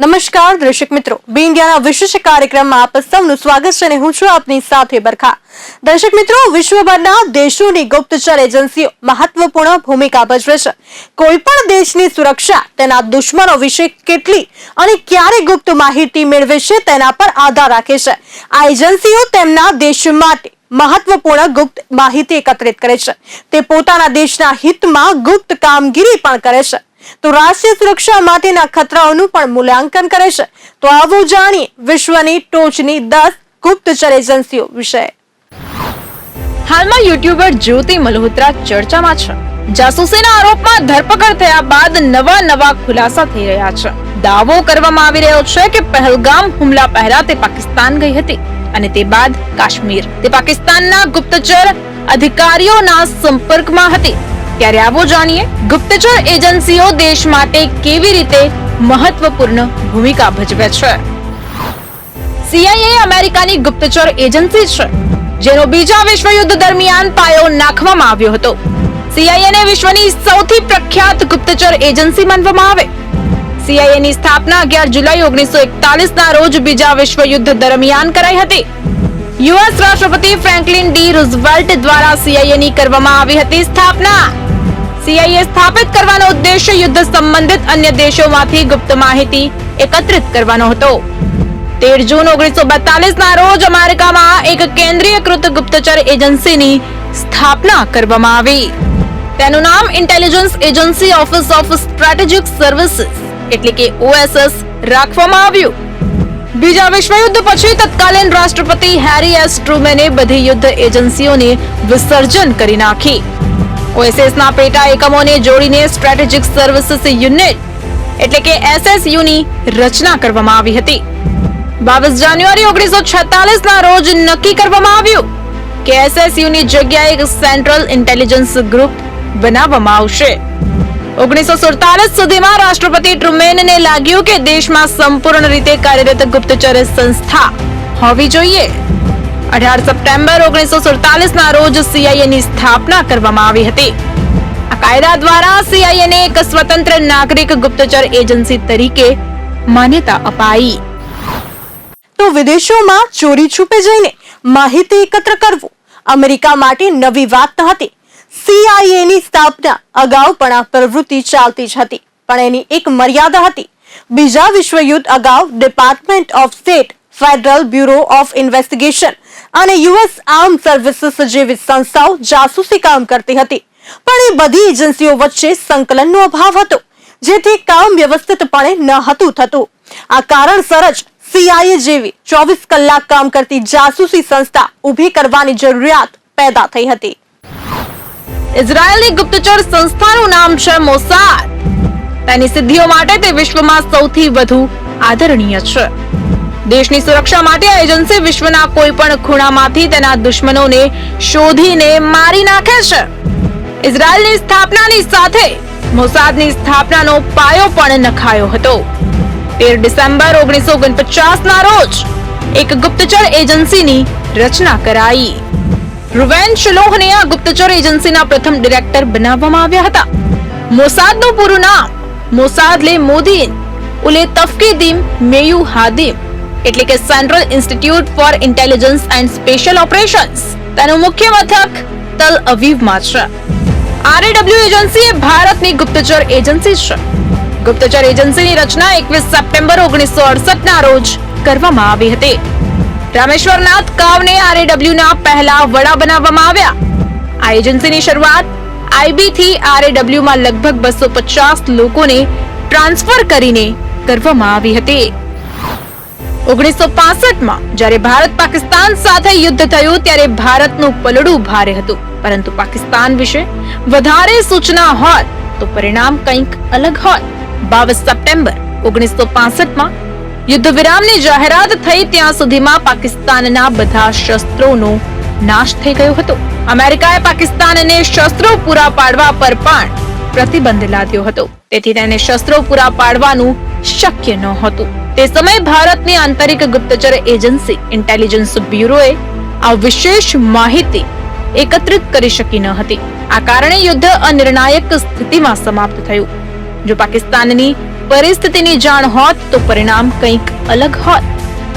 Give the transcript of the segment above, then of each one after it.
નમસ્કાર, દર્શક મિત્રો. બી ઇન્ડિયાના વિશેષ કાર્યક્રમમાં આપ સૌનું સ્વાગત છે અને હું છું આપની સાથે બરખા. દર્શક મિત્રો, વિશ્વભરના દેશોની ગુપ્તચર એજન્સીઓ મહત્વપૂર્ણ ભૂમિકા ભજવે છે. કોઈ પણ દેશની સુરક્ષા તેના દુશ્મનો વિશે કેટલી અને ક્યારે ગુપ્ત માહિતી મેળવે છે તેના પર આધાર રાખે છે. આ એજન્સીઓ તેમના દેશ માટે મહત્વપૂર્ણ ગુપ્ત માહિતી એકત્રિત કરે છે. તે પોતાના દેશના હિતમાં ગુપ્ત કામગીરી પણ કરે છે. તો રાષ્ટ્રીય સુરક્ષા માટેના ખતરાઓનું પણ મૂલ્યાંકન કરે છે. તો આવો જાણીએ વિશ્વની ટોચની દસ ગુપ્તચર એજન્સીઓ વિશે. હાલમાં યુટ્યુબર જ્યોતિ મલ્હોત્રા ચર્ચામાં છે. જાસૂસીના આરોપમાં ધરપકડ થયા બાદ નવા નવા ખુલાસા થઈ રહ્યા છે. દાવો કરવામાં આવી રહ્યો છે કે પહેલગામ હુમલા પહેલા તે પાકિસ્તાન ગઈ હતી અને તે બાદ કાશ્મીર. તે પાકિસ્તાનના ગુપ્તચર અધિકારીઓના સંપર્કમાં હતી. ત્યારે આવો જાણીએ ગુપ્તચર એજન્સીઓ દેશ માટે કેવી રીતે મહત્વપૂર્ણ ભૂમિકા ભજવે છે. સીઆઈએ અમેરિકાની ગુપ્તચર એજન્સી છે, જેનો બીજા વિશ્વયુદ્ધ દરમિયાન પાયો નાખવામાં આવ્યો હતો. સીઆઈએને વિશ્વની સૌથી પ્રખ્યાત ગુપ્તચર એજન્સી માનવામાં આવે. સીઆઈએ ની સ્થાપના 11 જુલાઈ 1941 ના રોજ બીજા વિશ્વયુદ્ધ દરમિયાન કરાઈ હતી. યુએસ રાષ્ટ્રપતિ ફ્રેન્કલિન ડી રૂઝવેલ્ટ દ્વારા સીઆઈએ ની કરવામાં આવી હતી સ્થાપના. સીઆઈએ સ્થાપિત કરવાનો ઉદ્દેશ્ય યુદ્ધ સંબંધિત અન્ય દેશોમાંથી ગુપ્ત માહિતી એકત્રિત કરવાનો હતો. તેર જૂન ઓગણીસો બેતાલીસ ના રોજ અમેરિકામાં એક કેન્દ્રીયકૃત ગુપ્તચર એજન્સીની સ્થાપના કરવામાં આવી. તેનું નામ intelligence agency office of strategic services એટલે કે ઓએસએસ રાખવામાં આવ્યું. બીજા વિશ્વયુદ્ધ પછી તત્કાલીન રાષ્ટ્રપતિ હેરી એસ ટ્રુમેને બધી યુદ્ધ એજન્સીઓને વિસર્જન કરી નાખી. ઓએસએસ ના પેટા એકમોને જોડીને સ્ટ્રેટેજિક સર્વિસીસ યુનિટ એટલે કે એસએસયુની રચના કરવામાં આવી હતી. બાવીસ જાન્યુઆરી ઓગણીસો છેતાલીસના રોજ નક્કી કરવામાં આવ્યું કે એસએસયુની જગ્યાએ સેન્ટ્રલ ઇન્ટેલિજન્સ ગ્રુપ બનાવવામાં આવશે. ઓગણીસો સુડતાલીસ સુધીમાં રાષ્ટ્રપતિ ટ્રુમેનને લાગ્યું કે દેશમાં સંપૂર્ણ રીતે કાર્યરત ગુપ્તચર સંસ્થા હોવી જોઈએ. અઢાર સપ્ટેમ્બર ઓગણીસો સુડતાલીસ ના રોજ સીઆઈએ ની સ્થાપના કરવામાં આવી હતી. આ કાયદા દ્વારા સીઆઈએ ને એક સ્વતંત્ર નાગરિક ગુપ્તચર એજન્સી તરીકે માન્યતા અપાઈ. તો વિદેશોમાં ચોરી છુપે જઈને માહિતી એકત્ર કરવું અમેરિકા માટે નવી વાત ન હતી. સીઆઈએ ની સ્થાપના અગાઉ પણ આ પ્રવૃત્તિ ચાલતી જ હતી. પણ એની એક મર્યાદા હતી. બીજા વિશ્વયુદ્ધ અગાઉ department of state federal bureau of investigation અને યુએસ આર્મ સર્વિસીસ જેવી સંસ્થાઓ જાસૂસી કામ કરતી હતી. પણ એ બધી એજન્સીઓ વચ્ચે સંકલનનો અભાવ હતો, જેથી કામ વ્યવસ્થિતપણે ન હતું થતું. આ કારણસર જ સીઆઈએ જેવી ચોવીસ કલાક કામ કરતી જાસૂસી સંસ્થા ઊભી કરવાની જરૂરિયાત પેદા થઈ હતી. ઇઝરાયલની ગુપ્તચર સંસ્થાનું નામ છે મોસાદ. તેની સિદ્ધિઓ માટે તે વિશ્વમાં સૌથી વધુ આદરણીય છે. દેશની સુરક્ષા માટે આ એજન્સી વિશ્વના કોઈ પણ ખૂણામાંથી તેના દુશ્મનોને શોધીને મારી નાખે છે. ઇઝરાયલની સ્થાપનાની સાથે મોસાદની સ્થાપનાનો પાયો પણ નખાયો હતો. તેર ડિસેમ્બર ઓગણીસો ના રોજ એક ગુપ્તચર એજન્સીની રચના કરાઈ. રૂવેન શિલોહને આ ગુપ્તચર એજન્સીના પ્રથમ ડિરેક્ટર બનાવવામાં આવ્યા હતા. મોસાદનું પૂરું નામ મોસાદ લે મોદીન, ઉલે તફકીદીમ મેયુ હાદીમ એટલે કે central institute for intelligence and special operations તેનું મુખ્ય મથક તલ અવીવમાં છે. આરએડબ્લ્યુ એજન્સી એ ભારતની ગુપ્તચર એજન્સી છે. ગુપ્તચર એજન્સીની રચના એકવીસ સપ્ટેમ્બર ઓગણીસો અડસઠ ના રોજ કરવામાં આવી હતી. રામેશ્વરનાથ કાવને આરએડબ્લ્યુ ના પહેલા વડા બનાવવામાં આવ્યા. આ એજન્સીની શરૂઆત આઈબી થી આરએડબ્લ્યુ માં લગભગ બસો પચાસ લોકોને ટ્રાન્સફર કરીને કરવામાં આવી હતી. ઓગણીસો માં જ્યારે ભારત પાકિસ્તાન સાથે યુદ્ધ થયું, ત્યારે ભારતનું પલડું ભારે હતું. પરંતુ પાકિસ્તાન વિશે વધારે સૂચના હોત, તો પરિણામ કંઈક અલગ હોત. બાવીસ સપ્ટેમ્બર ઓગણીસો પાસઠમાં યુદ્ધ વિરામની જાહેરાત થઈ, ત્યાં સુધીમાં પાકિસ્તાનના બધા શસ્ત્રોનો નાશ થઈ ગયો હતો. અમેરિકાએ પાકિસ્તાનને શસ્ત્રો પૂરા પાડવા પર પણ પ્રતિબંધ લાદ્યો હતો. તેથી તેને શસ્ત્રો પૂરા પાડવાનું શક્ય નહોતું તે સમયે ભારતની આંતરિક ગુપ્તચર એજન્સી ઇન્ટેલિજન્સ બ્યુરોએ આ વિશેષ માહિતી એકત્રિત કરી શકી ન હતી. આ કારણે યુદ્ધ અનિર્ણાયક સ્થિતિમાં સમાપ્ત થયું. જો પાકિસ્તાનની પરિસ્થિતિની જાણ હોત તો પરિણામ કંઈક અલગ હોત.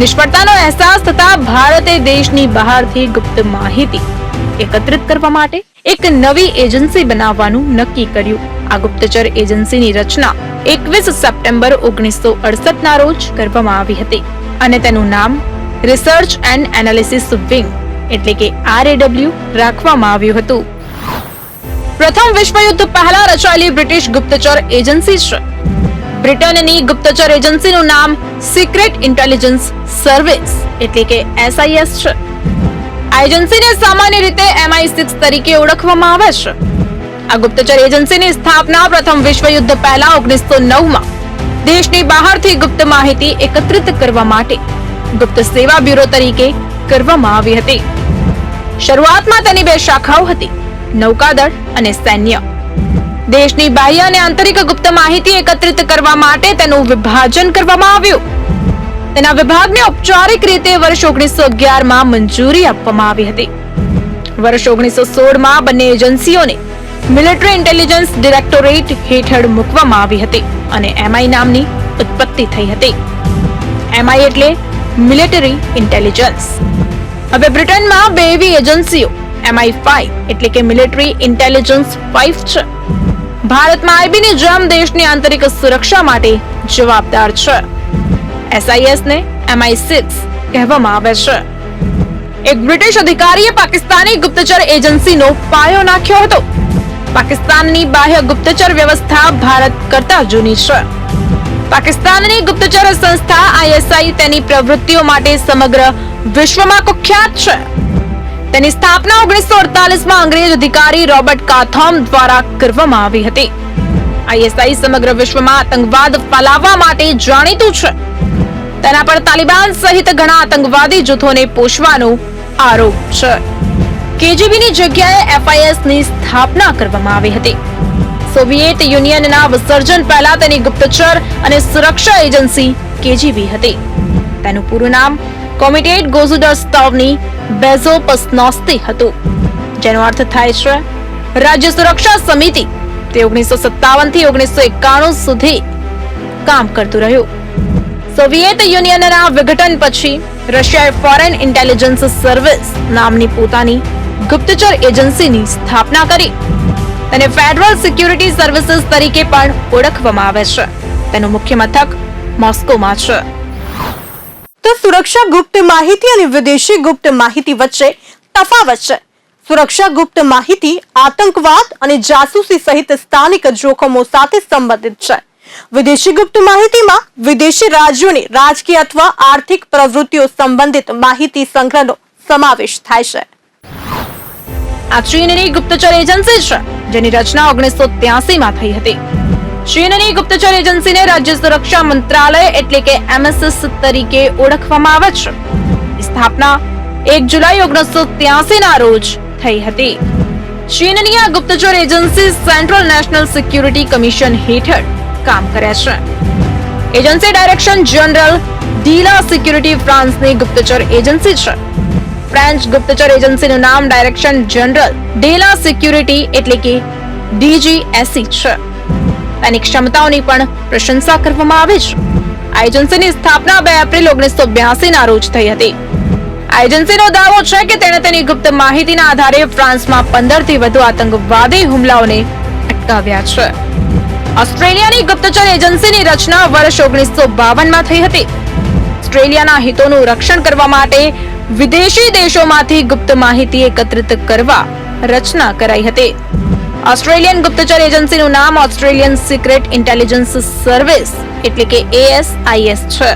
નિષ્ફળતાનો અહેસાસ થતા ભારતે દેશની બહારથી ગુપ્ત માહિતી એકત્રિત કરવા માટે એક નવી એજન્સી બનાવવાનું નક્કી કર્યું. આ ગુપ્તચર એજન્સીની રચના એકવીસ સપ્ટેમ્બર ઓગણીસો અડસઠ ના રોજ કરવામાં આવી હતી અને તેનું નામ રિસર્ચ એન્ડ એનાલિસિસ વિંગ એટલે કે આરએડબ્લ્યુ રાખવામાં આવ્યું હતું. પ્રથમ વિશ્વયુદ્ધ પહેલા રચાયેલી બ્રિટિશ ગુપ્તચર એજન્સી છે. બ્રિટનની ગુપ્તચર એજન્સીનું નામ સિક્રેટ ઇન્ટેલિજન્સ સર્વિસ એટલે કે એસઆઈએસ છે. આ એજન્સીને સામાન્ય રીતે એમઆઈ સિક્સ તરીકે ઓળખવામાં આવે છે. આ ગુપ્તચર એજન્સીની સ્થાપના પ્રથમ વિશ્વયુદ્ધ પહેલા ઓગણીસો નવમાં દેશની બહારથી ગુપ્ત માહિતી એકત્રિત કરવા માટે ગુપ્ત સેવા બ્યુરો તરીકે કરવામાં આવી હતી. શરૂઆતમાં તેની બે શાખાઓ હતી, નૌકાદળ અને સૈન્ય. દેશની બાહ્ય અને આંતરિક ગુપ્ત માહિતી એકત્રિત કરવા માટે તેનું વિભાજન કરવામાં આવ્યું. તેના વિભાગને ઔપચારિક રીતે વર્ષ ઓગણીસો અગિયારમાં મંજૂરી આપવામાં આવી હતી. વર્ષ ઓગણીસો સોળમાં બંને એજન્સીઓને મિલિટરી ઇન્ટેલિજન્સ ડિરેક્ટોરેટ હેઠળ મૂકવામાં આવી હતી અને એમઆઈ નામની ઉત્પત્તિ થઈ હતી. એમઆઈ એટલે મિલિટરી ઇન્ટેલિજન્સ હવે બ્રિટનમાં બે એવી એજન્સીઓ એમઆઈ ફાઈવ એટલે કે મિલિટરી ઇન્ટેલિજન્સ ફાઈવ છે. ભારતમાં આઈબીની જેમ દેશની આંતરિક સુરક્ષા માટે જવાબદાર છે. એસઆઈએસ ને એમઆઈ સિક્સ કહેવામાં આવે છે. એક બ્રિટિશ અધિકારીએ પાકિસ્તાની ગુપ્તચર એજન્સીનો પાયો નાખ્યો હતો. પાકિસ્તાનની બાહ્ય ગુપ્તચર વ્યવસ્થા ભારત કરતા જૂની છે. પાકિસ્તાનની ગુપ્તચર સંસ્થા આઈએસઆઈ તેની પ્રવૃત્તિઓ માટે સમગ્ર વિશ્વમાં કુખ્યાત છે. તેની સ્થાપના ઓગણીસો અડતાલીસમાં અંગ્રેજ અધિકારી રોબર્ટ કાથોમ દ્વારા કરવામાં આવી હતી. આઈએસઆઈ સમગ્ર વિશ્વમાં આતંકવાદ ફેલાવવા માટે જાણીતું છે. તેના પર તાલિબાન સહિત ઘણા આતંકવાદી જૂથોને પોષવાનો આરોપ છે. કેજીબીની જગ્યાએ એફઆઈએસની સ્થાપના કરવામાં આવી હતી. સોવિયેત યુનિયનના વિસર્જન પહેલા તેની ગુપ્તચર અને સુરક્ષા એજન્સી કેજીબી હતી. તેનું પૂરું નામ કોમિટેડ ગોઝુડરસ્ટોવની બેઝોપસ્નોસ્તી હતું. જેનો અર્થ થાય છે, રાજ્ય સુરક્ષા સમિતિ તે ઓગણીસો સત્તાવનથી ઓગણીસો એકાણું સુધી કામ કરતું રહ્યું. સોવિયેત યુનિયનના વિઘટન પછી રશિયાએ ફોરેન ઇન્ટેલિજન્સ સર્વિસ નામની પોતાની ગુપ્તચર એજન્સીની સ્થાપના કરી તેને ફેડરલ સિક્યુરિટી સર્વિસીસ તરીકે પણ ઓળખવામાં આવે છે. તેનું મુખ્ય મથક મોસ્કોમાં છે. તો સુરક્ષા ગુપ્ત માહિતી અને વિદેશી ગુપ્ત માહિતી વચ્ચે તફાવત છે. સુરક્ષા ગુપ્ત માહિતી આતંકવાદ અને જાસૂસી સહિત સ્થાનિક જોખમો સાથે સંબંધિત છે. વિદેશી ગુપ્ત માહિતીમાં વિદેશી રાજ્યોની રાજકીય અથવા આર્થિક પ્રવૃત્તિઓ સંબંધિત માહિતી સંગ્રહનો સમાવેશ થાય છે. આ ચીનની ગુપ્તચર એજન્સી છે, જેની રચના ઓગણીસો માં થઈ હતી. ચીનની ગુપ્તચર એજન્સીને રાજ્ય સુરક્ષા મંત્રાલય એટલે કે એમએસએસ તરીકે ઓળખવામાં આવે છે. સ્થાપના એક જુલાઈ ઓગણીસો ના રોજ થઈ હતી. ચીનની આ ગુપ્તચર agency central national security commission હેઠળ કામ કરે છે. એજન્સી ડાયરેક્શન જનરલ ડીલા સિક્યુરિટી ફ્રાન્સની ગુપ્તચર એજન્સી છે. ફ્રેન્ચ ગુપ્તચર એજન્સીનું નામ ડાયરેક્શન જનરલ ડેલા સિક્યુરિટી એટલે કે ડીજીએસસી છે. તેની ક્ષમતાઓની પણ પ્રશંસા કરવામાં આવે છે. આ એજન્સીની સ્થાપના બે એપ્રિલ ઓગણીસો બ્યાસી ના રોજ થઈ હતી. આ એજન્સીનો દાવો છે કે તેણે તેની ગુપ્ત માહિતીના આધારે ફ્રાન્સમાં પંદરથી વધુ આતંકવાદી હુમલાઓને અટકાવ્યા છે. ઓસ્ટ્રેલિયાની ગુપ્તચર એજન્સીની રચના વર્ષ ઓગણીસો બાવનમાં થઈ હતી. ઓસ્ટ્રેલિયાના હિતોનું રક્ષણ કરવા માટે વિદેશી દેશોમાંથી ગુપ્ત માહિતી એકત્રિત કરવા રચના કરાઈ હતી. ઓસ્ટ્રેલિયન ગુપ્તચર એજન્સીનું નામ ઓસ્ટ્રેલિયન સિક્રેટ ઇન્ટેલિજન્સ સર્વિસ એટલે કે એએસઆઈએસ છે.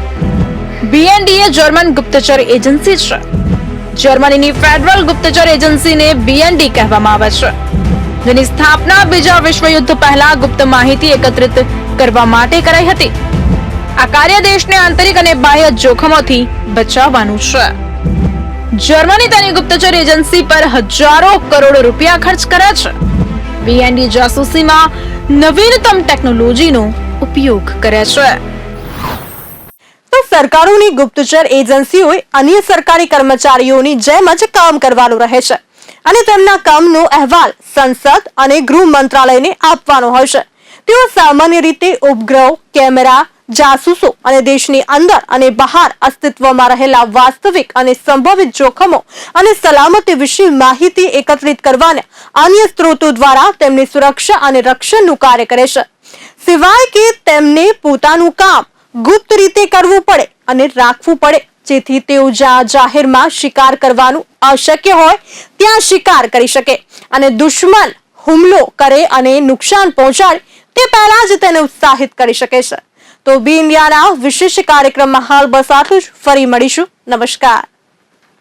બીએનડીએ જર્મન ગુપ્તચર એજન્સી છે. જર્મનીની ફેડરલ ગુપ્તચર એજન્સીને બીએનડી કહેવામાં આવે છે. જેની સ્થાપના બીજા વિશ્વયુદ્ધ પહેલા ગુપ્ત માહિતી એકત્રિત કરવા માટે કરાઈ હતી. આ કાર્ય દેશને આંતરિક અને બાહ્ય જોખમોથી બચાવવાનું છે. જર્મની તેની ગુપ્તચર એજન્સી પર હજારો કરોડ રૂપિયા ખર્ચ કરે છે. વીએનડી જાસૂસીમાં નવીનતમ ટેકનોલોજીનો ઉપયોગ કરે છે. તો સરકારોની ગુપ્તચર એજન્સીઓએ અન્ય સરકારી કર્મચારીઓની જેમ જ કામ કરવાનું રહે છે. અને તેમના કામનો અહેવાલ સંસદ અને ગૃહ મંત્રાલયને આપવાનો હશે તેઓ સામાન્ય રીતે ઉપગ્રહો, કેમેરા, જાસૂસો અને દેશની અંદર અને બહાર અસ્તિત્વમાં રહેલા વાસ્તવિક અને સંભવિત જોખમો અને સલામતી વિશે માહિતી એકત્રિત કરવાના અન્ય સ્ત્રોતો દ્વારા તેમની સુરક્ષા અને રક્ષણનું કાર્ય કરે છે. સિવાય કે તેમને પોતાનું કામ ગુપ્ત રીતે કરવું પડે અને રાખવું પડે. જેથી તેઓ જ્યાં જાહેરમાં શિકાર કરવાનું અશક્ય હોય, ત્યાં શિકાર કરી શકે. અને દુશ્મન હુમલો કરે અને નુકસાન પહોંચાડે, તે પહેલા જ તેને ઉત્સાહિત કરી શકે છે. તો બી ઇન્ડિયાના વિશેષ કાર્યક્રમમાં હાલ બસ આટલું જ. ફરી મળીશું. નમસ્કાર.